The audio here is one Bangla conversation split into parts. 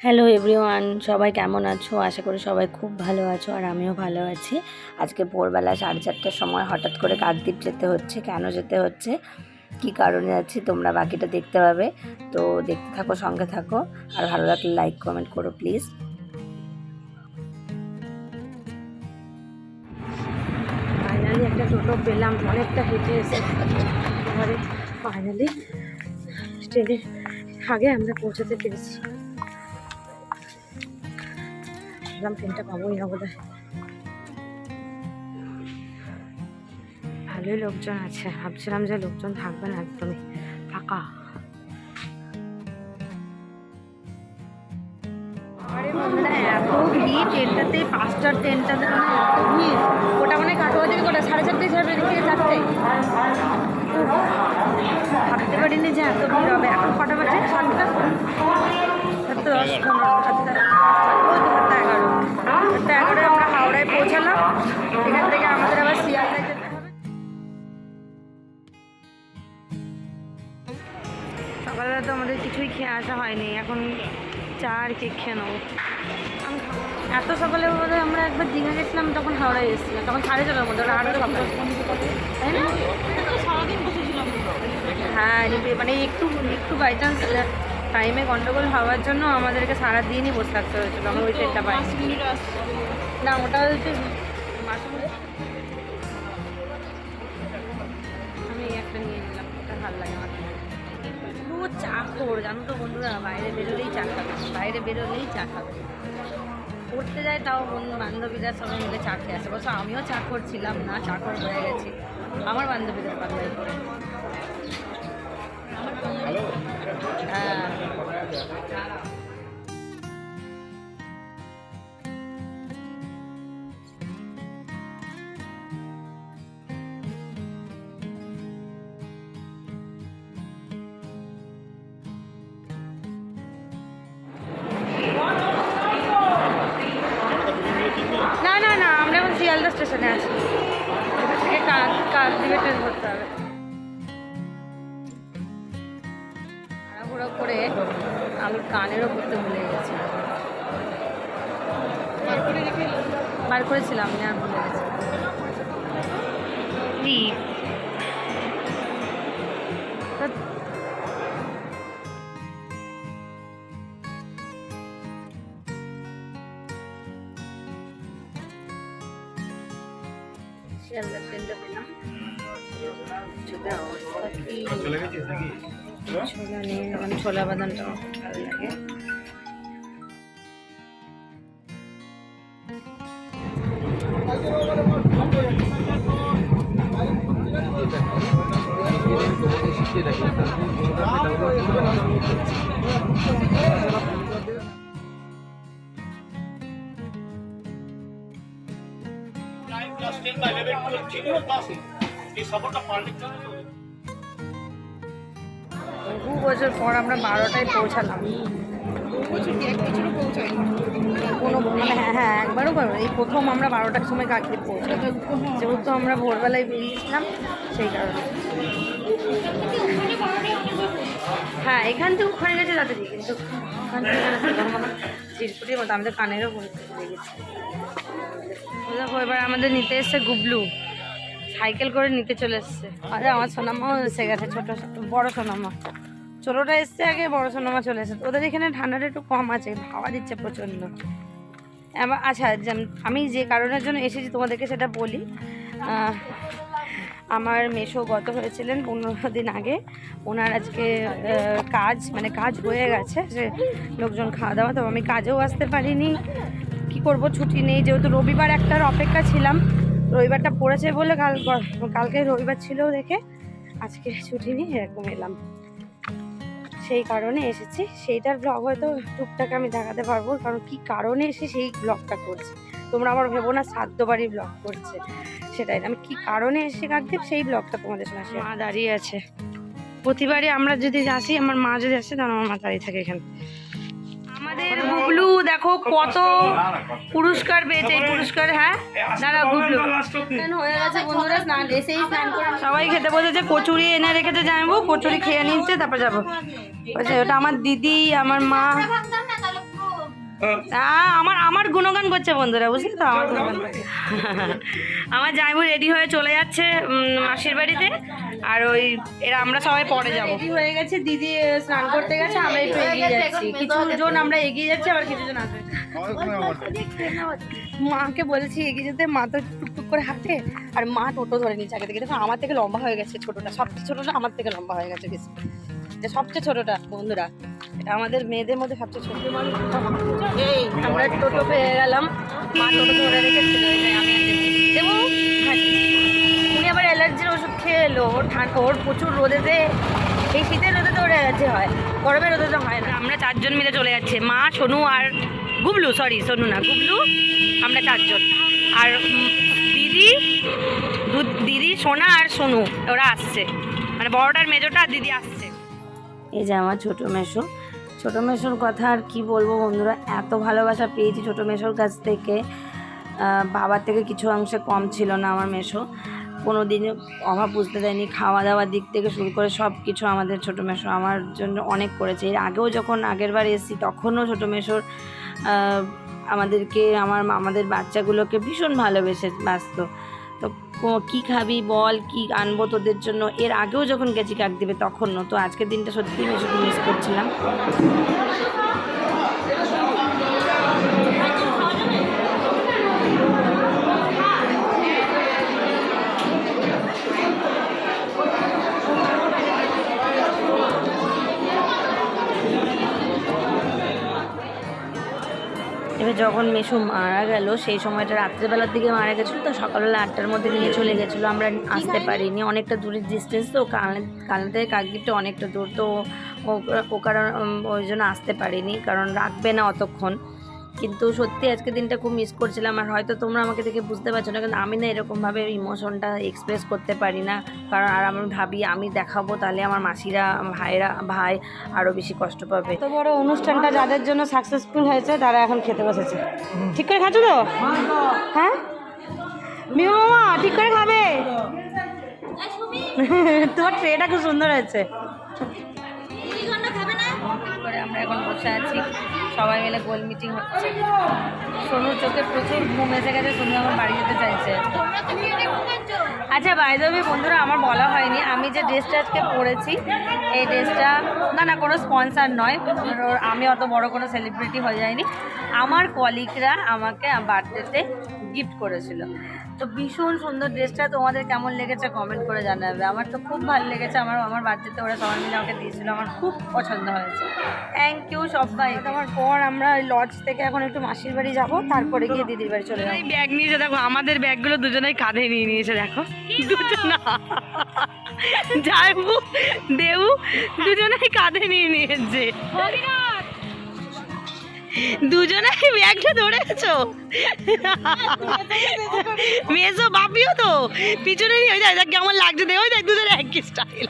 হ্যালো এভরিওয়ান সবাই কেমন আছো? আশা করি সবাই খুব ভালো আছো আর আমিও ভালো আছি। আজকে ভোরবেলা সাড়ে চারটার সময় হঠাৎ করে কাকদ্বীপ যেতে হচ্ছে। কেন যেতে হচ্ছে? কি কারণে যাচ্ছি তোমরা বাকিটা দেখতে পাবে। তো দেখতে থাকো, সঙ্গে থাকো। আর ভালো লাগলে লাইক কমেন্ট করো প্লিজ ফাইনালি একটা টোটো পেলাম। অনেকটা হেঁটে এসে ফাইনালি ট্রেনের আগে আমরা পৌঁছাতে পেরেছি। ভাবলাম ট্রেনটা পাবোই না বোধ ভালোই লোকজন আছে। ভাবছিলাম যে লোকজন থাকবে না একদমই। ফাঁকা। ট্রেনটাতে পাঁচটার ট্রেনটাতে মানে সাড়ে ছাড়বে ভাবতে পারিনি যে এত ভিড় হবে। এখন কটা বাজে? সাতটা? সাতটা দশ, পনেরো, সাতটা। এখান সকালবেলা তো আমাদের কিছুই খেয়ে আসা হয়নি, এখন চা আর কেক খেয়ে নেব। এত সকালে বোধ আমরা একবার দীঘা গেছিলাম, তখন হাওড়ায় এসেছিলাম, তখন সাড়ে ছটার মধ্যে, ওটা আরও সকাল। তাই না? হ্যাঁ নিবে মানে একটু একটু বাই চান্স টাইমে গন্ডগোল হওয়ার জন্য আমাদেরকে সারা দিনই বসে থাকতে হয়েছিল, আমরা ওই ট্রেনটা পাই না, ওটা হচ্ছে আমি একটা নিয়ে নিলাম, ওটা ভালো লাগে আমার পুরো চা খোর জানো তো বন্ধুরা? বাইরে বেরোলেই চা খাবে। বাইরে বেরোলেই চা খাবে। পড়তে যায় তাও বন্ধু বান্ধবীরা সবাই মিলে চা খেয়ে আসে। বলছো আমিও চা করছিলাম না চা কর হয়ে গেছি। আমার বান্ধবীদের পাল্লাই করে। হ্যাঁ। আলুর কানেরও করতে ভুলে গেছি। বার করেছিলাম না ভুলে গেছি। ছোলা ছোলা বাদামটা ভালো লাগে। বহু বছর পর আমরা বারোটায় পৌঁছালাম। কোনো মানে হ্যাঁ হ্যাঁ একবারও পারব এই প্রথম আমরা বারোটার সময় কাকদ্বীপ পৌঁছালাম? যেহেতু আমরা ভোরবেলায় বেরিয়েছিলাম সেই কারণে। হ্যাঁ এখান থেকে ওখানে গেছে তাড়াতাড়ি কিন্তু ওখান থেকে মতো আমাদের কানেরও পড়তে হয়ে গেছে এবার আমাদের নিতে এসছে গুবলু। সাইকেল করে নিতে চলে এসছে। আরে আমার সোনামাও এসে গেছে, ছোটো বড় সোনামা। ছোটোটা এসছে আগে, বড় সোনামা চলে এসেছে। ওদের এখানে ঠান্ডাটা একটু কম আছে হাওয়া দিচ্ছে প্রচণ্ড। এবার আচ্ছা আমি যে কারণের জন্য এসেছি তোমাদেরকে সেটা বলি। আমার মেশো গত হয়েছিলেন পনেরো দিন আগে। ওনার আজকে কাজ মানে কাজ হয়ে গেছে, যে লোকজন খাওয়া দাওয়া, তো আমি কাজেও আসতে পারিনি। কি করব, ছুটি নেই, যেহেতু রবিবার একটার অপেক্ষা ছিলাম। রবিবারটা পড়েছে বলে কাল কালকে রবিবার ছিল দেখে আজকে ছুটি নিয়ে এরকম এলাম। সেই কারণে এসেছি। সেইটার ব্লগ হয়তো টুকটাক আমি দেখাতে পারব কারণ কি কারণে এসে সেই ব্লগটা করছি? তোমরা আমার ভেবো না সাধ্য বাড়ি ব্লগ করছে। সেটাই আমি কি কারণে এসে কাকদ্বীপ সেই ব্লগটা তোমাদের সঙ্গে মা দাঁড়িয়ে আছে। প্রতিবারই আমরা যদি আসি আমার মা যদি আসে তখন আমার মা দাঁড়িয়ে থাকে এখানে। আমাদের গুবলু দেখো কত পুরস্কার পেয়েছে এই পুরস্কার হ্যাঁ? দাঁড়া গুবলু হয়ে গেছে বন্ধুরা? স্নান এসেই স্নান করে সবাই খেতে বসেছে কচুরি এনে রেখেছে যাব কচুরি খেয়ে নিচ্ছে তারপর যাব। বলছে ওটা আমার দিদি আমার মা। আমার আমার গুণগান করছে বন্ধুরা বুঝলি তো? আমার গুণগান আমার জামাইবু রেডি হয়ে চলে যাচ্ছে মাসির বাড়িতে। আর ওই এরা আমরা সবাই পরে যাব। রেডি হয়ে গেছে দিদি স্নান করতে গেছে আমরা একটু এগিয়ে যাচ্ছি। কিছু জন আমরা এগিয়ে যাচ্ছি আবার কিছু জন আসবে। মাকে বলছি এগিয়ে যেতে মা তো টুকটুক করে হাঁটে আর মা টোটো ধরে নিচ্ছে আগে থেকে। দেখো আমার থেকে লম্বা হয়ে গেছে ছোটটা সবচেয়ে ছোটটা আমার থেকে লম্বা হয়ে গেছে বেশি। এটা সবচেয়ে ছোটটা বন্ধুরা, এটা আমাদের মেয়েদের মধ্যে সবচেয়ে ছোট। আমরা টোটো পেয়ে গেলাম। মা টোটো ধরে রেখে চলে যায় আমি আর দেবু। উনি আবার অ্যালার্জির ওষুধ খেয়ে এলো। ওর ঠান্ডা, ওর প্রচুর রোদেতে, এই শীতের রোদে তো ওর অ্যালার্জি হয়, গরমের রোদে তো হয় না। আমরা চারজন মিলে চলে যাচ্ছে। মা, সোনু আর গুবলু সরি সোনু না, গুবলু, আমরা চারজন। আর দিদি দিদি, সোনা আর সোনু, ওরা আসছে। মানে বড়টার মেজোটা দিদি আসছে। এই যে আমার ছোটো মেশো। ছোটো মেশোর কথা আর কি বলব বন্ধুরা? এত ভালোবাসা পেয়েছি ছোটো মেশোর কাছ থেকে। বাবার থেকে কিছু অংশে কম ছিল না আমার মেশো। কোনো দিনও অভাব বুঝতে দেয়নি। খাওয়া দাওয়ার দিক থেকে শুরু করে সব কিছু আমাদের ছোটো মেশো আমার জন্য অনেক করেছে। এর আগেও যখন আগের বার এসেছি, তখনও ছোটো মেশোর আমাদেরকে, আমার আমাদের বাচ্চাগুলোকে ভীষণ ভালোবেসে বাঁচত। কো- খাবি বল, কি আনব তোদের জন্য? এর আগেও যখন গেছি কাক দেবে তখনও। তো আজকের দিনটা সত্যিই বেশি মিস করছিলাম। এবার যখন মেশু মারা গেল, সেই সময়টা রাত্রেবেলার দিকে মারা গেছিল, তো সকালবেলা আটটার মধ্যে নিয়ে চলে গেছিল। আমরা আসতে পারিনি, অনেকটা দূরের ডিস্টেন্স তো, কালনা থেকে কাকদ্বীপটা অনেকটা দূর, তো ও কারণ ওই জন্য আসতে পারিনি, কারণ রাখবে না অতক্ষণ। কিন্তু সত্যি আজকে দিনটা খুব মিস করছিলাম। আর হয়তো তোমরা আমাকে দেখে বুঝতে পারছ না কিন্তু আমি না এরকমভাবে ইমোশনটা এক্সপ্রেস করতে পারি না। কারণ আর আমি ভাবি আমি দেখাবো তাহলে আমার মাসিরা ভাইরা ভাই আরও বেশি কষ্ট পাবে। এত বড় অনুষ্ঠানটা যাদের জন্য সাকসেসফুল হয়েছে তারা এখন খেতে বসেছে। ঠিক করে খাচ্ছ তো? হ্যাঁ? মিউ মামা ঠিক করে খাবে? তোমার ট্রেটা খুব সুন্দর হয়েছে। করে আমরা এখন বসে আছি। সবাই মিলে গোল মিটিং হচ্ছে। সোনুর চোখে প্রচুর ঘুম এসে গেছে সোনু আমার বাড়ি যেতে চাইছে। আচ্ছা বাইদবি বন্ধুরা আমার বলা হয়নি। আমি যে ড্রেসটা আজকে পরেছি এই ড্রেসটা না না কোনো স্পন্সার নয়। আমি অত বড় কোনো সেলিব্রিটি হয়ে যায়নি আমার কলিগরা আমাকে বার্থডেতে গিফট করেছিল। তো ভীষণ সুন্দর ড্রেসটা তোমাদের কেমন লেগেছে কমেন্ট করে জানাবে। আমার তো খুব ভালো লেগেছে আমার আমার বার্থডেতে ওরা সবাই মিলে আমাকে দিয়েছিল আমার খুব পছন্দ হয়েছে। থ্যাংক ইউ সবাই আমার পর আমরা লজ থেকে এখন একটু মাসির বাড়ি যাব তারপরে গিয়ে দিদির বাড়ি চলে যাব। ব্যাগ নিয়েছে দেখো আমাদের ব্যাগগুলো দুজনেই কাঁধে নিয়ে নিয়েছে দেখো। দুজনা। যাইবু দেউ দুজনেই কাঁধে নিয়ে নিয়েছে। দুজনেই ব্যাগটা ধরেছো মেজো বাপিও তো? পিছনে ওই দেখ দেখ কেমন লাগছে দেখ ওই দেখ দুজনে একই স্টাইল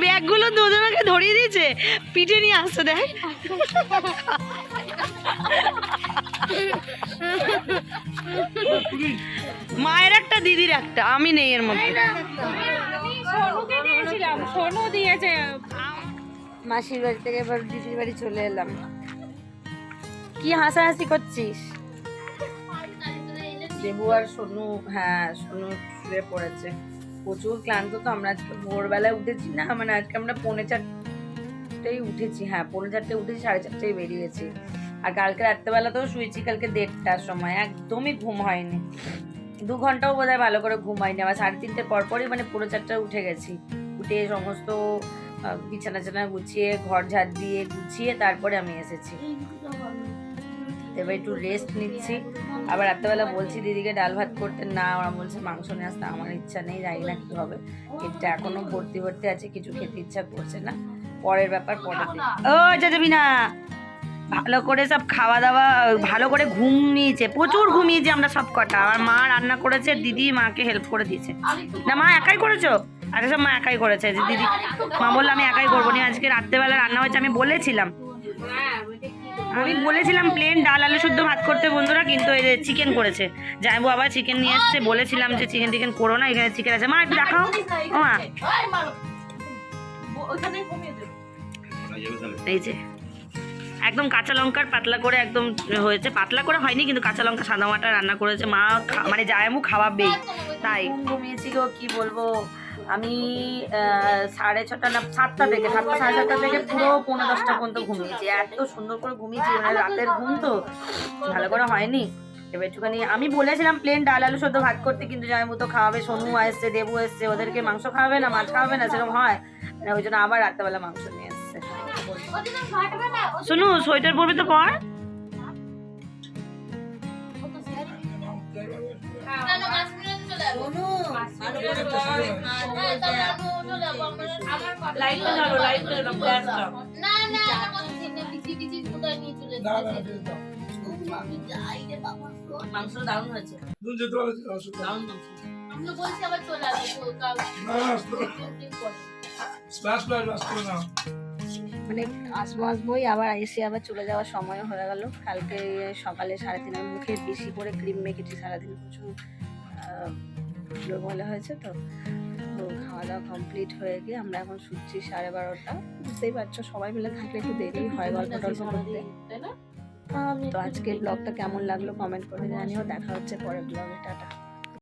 ব্যাগগুলো দুজনকে ধরিয়ে দিয়েছে পিঠে নিয়ে আসছে দেখ। মায়ের একটা দিদির একটা আমি নেই এর মধ্যে। মাসির বাড়ি থেকে এবার দিদির বাড়ি চলে এলাম। কি হাসাহাসি করছিস? দেবু আর সোনু হ্যাঁ সোনু শুয়ে পড়েছে। প্রচুর ক্লান্ত তো, আমরা আজকে ভোরবেলায় উঠেছি না মানে আজকে আমরা পৌনে চারটেই উঠেছি হ্যাঁ পৌনে চারটে উঠেছি, সাড়ে চারটেই বেরিয়েছি। আর কালকে রাত্রেবেলাতেও শুয়েছি, কালকে দেড়টার সময়, একদমই ঘুম হয়নি। দু ঘন্টাও বোধহয় ভালো করে ঘুম হয়নি, আবার সাড়ে তিনটের পরপরই মানে পুরো চারটায় উঠে গেছি। উঠে সমস্ত বিছানা টিছানা গুছিয়ে, ঘর ঝাড় দিয়ে গুছিয়ে তারপরে আমি এসেছি। এবার একটু রেস্ট নিচ্ছি। আবার রাত্রেবেলা বলছি, দিদিকে ডাল ভাত করতে না। ওরা বলছে, মাংস নিয়ে আসতে আমার ইচ্ছা নেই, জানি না কী হবে। পেটটা এখনও ভর্তি ভর্তি আছে, কিছু খেতে ইচ্ছা করছে না। পরের ব্যাপার পরে দেখি। ও যাবি না ভালো করে সব খাওয়া দাওয়া, ভালো করে ঘুমিয়েছে প্রচুর ঘুমিয়েছি আমরা সব কটা। আমার মা রান্না করেছে, দিদি মাকে হেল্প করে দিয়েছে। না, মা একাই করেছ? আচ্ছা সব মা একাই করেছে দিদি, মা বলল, আমি একাই করব। না আজকে রাত্রেবেলা রান্না হয়েছে, আমি বলেছিলাম। আমি বলেছিলাম প্লেন ডাল আলু শুদ্ধ ভাত করতে বন্ধুরা, কিন্তু এই যে চিকেন করেছে। যাইবো আবার চিকেন নিয়ে এসছে, বলেছিলাম যে চিকেন টিকেন করো না, এখানে চিকেন আছে। মা, একটু দেখাও। মা। এই যে, একদম কাঁচা লঙ্কার পাতলা করে একদম হয়েছে। পাতলা করে হয়নি, কিন্তু কাঁচা লঙ্কা, সাদা মাটা রান্না করেছে। মা মানে জায়ামু খাওয়াবেই। তাই। ঘুমিয়েছি গো, কি বলব? আমি সাড়ে ছটা না সাতটা থেকে সাতটা সাড়ে সাতটা থেকে পুরো পনেরো দশটা পর্যন্ত ঘুমিয়েছি। এত সুন্দর করে ঘুমিয়েছি মানে রাতের ঘুম তো ভালো করে হয়নি। এবার একটুখানি আমি বলেছিলাম প্লেন ডাল আলু সদ্য ভাত করতে কিন্তু জামাই মতো খাওয়াবে সোনু এসছে দেবু এসছে ওদেরকে মাংস খাওয়াবে না মাছ খাওয়াবে না সেরকম হয়। মানে ওই জন্য আবার রাত্রেবেলা মাংস নিয়ে এসছে। শুনু সোয়েটার পরবি তো পর। বলছি আবার আসব মানে আসব, আসবোই, আবার এসে আবার চলে যাওয়ার সময় হয়ে গেল। কালকে সকালে সাড়ে তিন মুখে বেশি করে ক্রিম মেখেছি, সারাদিন প্রচুর বলা হয়েছে তো। তো খাওয়া দাওয়া কমপ্লিট হয়ে গিয়ে আমরা এখন শুচ্ছি সাড়ে বারোটা। বুঝতেই পারছ সবাই মিলে থাকলে একটু দেরি হয় গল্প টল্প করতে। তো আজকে ব্লগটা কেমন লাগল কমেন্ট করে জানিও। দেখা হচ্ছে পরের ব্লগে টাটা।